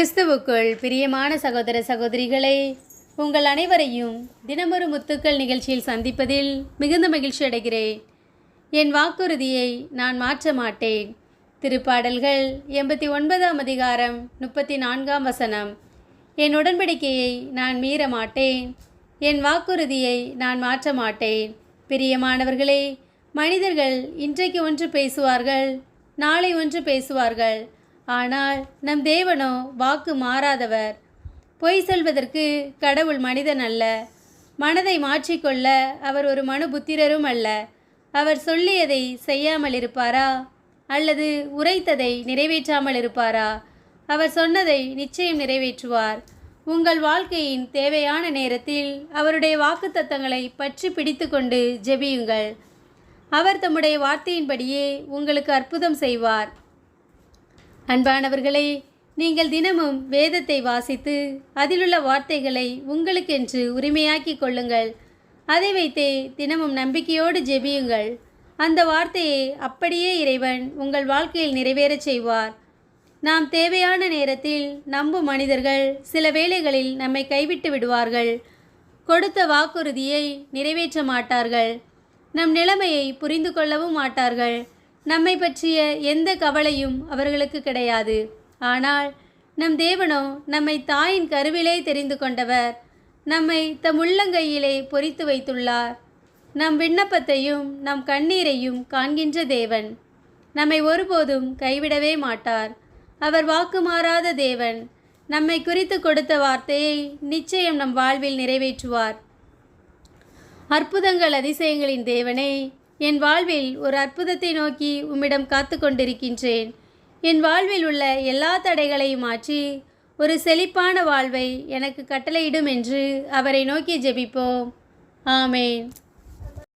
கிறிஸ்துவுக்குள் பிரியமான சகோதர சகோதரிகளே உங்கள் அனைவரையும் தினமொரு முத்துக்கள் நிகழ்ச்சியில் சந்திப்பதில் மிகுந்த மகிழ்ச்சி அடைகிறேன். என் வாக்குறுதியை நான் மாற்ற மாட்டேன். திருப்பாடல்கள் எண்பத்தி ஒன்பதாம் அதிகாரம் முப்பத்தி நான்காம் வசனம். என் உடன்படிக்கையை நான் மீற மாட்டேன். என் வாக்குறுதியை நான் மாற்ற மாட்டேன். பிரியமானவர்களே மனிதர்கள் இன்றைக்கு ஒன்று பேசுவார்கள் நாளை ஒன்று பேசுவார்கள். ஆனால் நம் தேவனோ வாக்கு மாறாதவர். பொய் சொல்வதற்கு கடவுள் மனிதன் அல்ல. மனதை மாற்றிக்கொள்ள அவர் ஒரு மனு புத்திரரும் அல்ல. அவர் சொல்லியதை செய்யாமல் இருப்பாரா? அல்லது உரைத்ததை நிறைவேற்றாமல் இருப்பாரா? அவர் சொன்னதை நிச்சயம் நிறைவேற்றுவார். உங்கள் வாழ்க்கையின் தேவையான நேரத்தில் அவருடைய வாக்குத்தத்தங்களை பற்றி பிடித்துக்கொண்டு ஜெபியுங்கள். அவர் தம்முடைய வார்த்தையின்படியே உங்களுக்கு அற்புதம் செய்வார். அன்பானவர்களே நீங்கள் தினமும் வேதத்தை வாசித்து அதிலுள்ள வார்த்தைகளை உங்களுக்கென்று உரிமையாக்கிக் கொள்ளுங்கள். அதை வைத்தே தினமும் நம்பிக்கையோடு ஜெபியுங்கள். அந்த வார்த்தையை அப்படியே இறைவன் உங்கள் வாழ்க்கையில் நிறைவேறச் செய்வார். நாம் தேவையான நேரத்தில் நம்பும் மனிதர்கள் சில வேளைகளில் நம்மை கைவிட்டு விடுவார்கள். கொடுத்த வாக்குறுதியை நிறைவேற்ற மாட்டார்கள். நம் நிலைமையை புரிந்து கொள்ளவும் மாட்டார்கள். நம்மை பற்றிய எந்த கவலையும் அவர்களுக்கு கிடையாது. ஆனால் நம் தேவனோ நம்மை தாயின் கருவிலே தெரிந்து கொண்டவர். நம்மை தம் உள்ளங்கையிலே பொறித்து வைத்துள்ளார். நம் விண்ணப்பத்தையும் நம் கண்ணீரையும் காண்கின்ற தேவன். நம்மை ஒருபோதும் கைவிடவே மாட்டார். அவர் வாக்குமாறாத தேவன். நம்மை குறித்து கொடுத்த வார்த்தையை நிச்சயம் நம் வாழ்வில் நிறைவேற்றுவார். அற்புதங்கள் அதிசயங்களின் தேவனே என் வாழ்வில் ஒரு அற்புதத்தை நோக்கி உம்மிடம் காத்து கொண்டிருக்கின்றேன் என் வாழ்வில் உள்ள எல்லா தடைகளையும் மாற்றி ஒரு செழிப்பான வாழ்வை எனக்கு கட்டளையிடும் என்று அவரை நோக்கி ஜெபிப்போம். ஆமேன்.